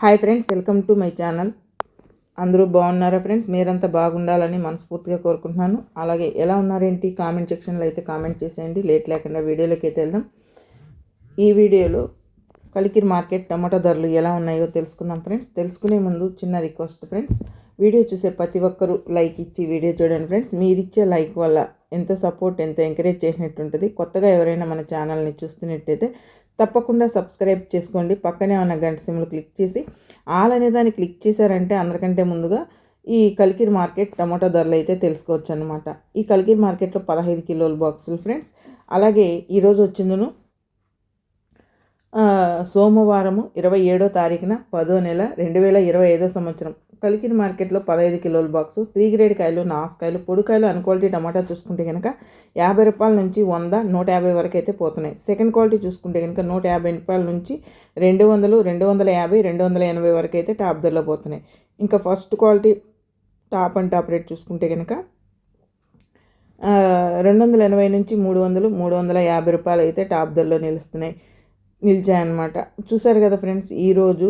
Hi friends welcome to my channel. అందరూ బాగున్నారా friends? మీరంతా బాగుండాలని మనస్ఫూర్తిగా కోరుకుంటున్నాను. అలాగే ఎలా ఉన్నారేంటి? కామెంట్ సెక్షన్లో అయితే కామెంట్ చేసేయండి. లేట్ లేకుండా వీడియోలోకి అయితే వెళ్దాం. ఈ వీడియోలో కలికిరి మార్కెట్ టమాటా ధరలు ఎలా ఉన్నాయో తెలుసుకుందాం ఫ్రెండ్స్. తెలుసుకునే ముందు చిన్న రిక్వెస్ట్ ఫ్రెండ్స్. వీడియో చూసే ప్రతి ఒక్కరూ లైక్ ఇచ్చి వీడియో చూడండి ఫ్రెండ్స్. మీరు ఇచ్చే లైక్ వల్ల ఎంత సపోర్ట్ ఎంత ఎంకరేజ్ చేసినట్టు ఉంటుంది కొత్తగా ఎవరైనా మన ఛానల్ని చూస్తున్నట్టయితే తప్పకుండా సబ్స్క్రైబ్ చేసుకోండి. పక్కనే ఉన్న గంట సిమ్లు క్లిక్ చేసి ఆల్ అనే దాన్ని క్లిక్ చేశారంటే అందరికంటే ముందుగా ఈ కలికిరి మార్కెట్ టమాటో ధరలు అయితే తెలుసుకోవచ్చు అనమాట ఈ కలికిరి మార్కెట్లో పదహైదు కిలోల బాక్సులు ఫ్రెండ్స్. అలాగే ఈరోజు వచ్చిందును సోమవారము ఇరవై ఏడో తారీఖున పదో నెల రెండు వేల ఇరవై ఐదో సంవత్సరం. కలికిన మార్కెట్లో పదహైదు కిలోల బాక్సు త్రీ గ్రేడ్ కాయలు నాసుకాయలు పొడికాయలు అన్ క్వాలిటీ టమాటా చూసుకుంటే కనుక యాభై రూపాయల నుంచి వంద నూట యాభై వరకు అయితే పోతున్నాయి. సెకండ్ క్వాలిటీ చూసుకుంటే కనుక నూట యాభై రూపాయల నుంచి రెండు వందలు రెండు వందల యాభై రెండు వందల ఎనభై వరకు అయితే టాప్ ధరలో పోతున్నాయి. ఇంకా first quality top and top rate చూసుకుంటే కనుక రెండు వందల ఎనభై నుంచి మూడు వందలు మూడు వందల యాభై రూపాయలు అయితే టాప్ ధరలో నిలుస్తున్నాయి. నిలిచాయన్నమాట. చూసారు కదా ఫ్రెండ్స్ ఈరోజు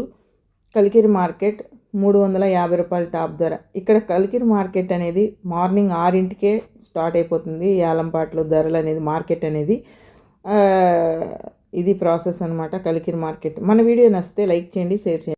కలికిరి మార్కెట్ మూడు వందల యాభై రూపాయల టాప్ ధర. ఇక్కడ కలికిరి మార్కెట్ అనేది మార్నింగ్ ఆరింటికే స్టార్ట్ అయిపోతుంది యాలంపాట్లో ధరలు అనేది మార్కెట్ అనేది. ఇది ప్రాసెస్ అనమాట కలికిరి మార్కెట్. మన వీడియో నచ్చితే లైక్ చేయండి షేర్ చేయండి.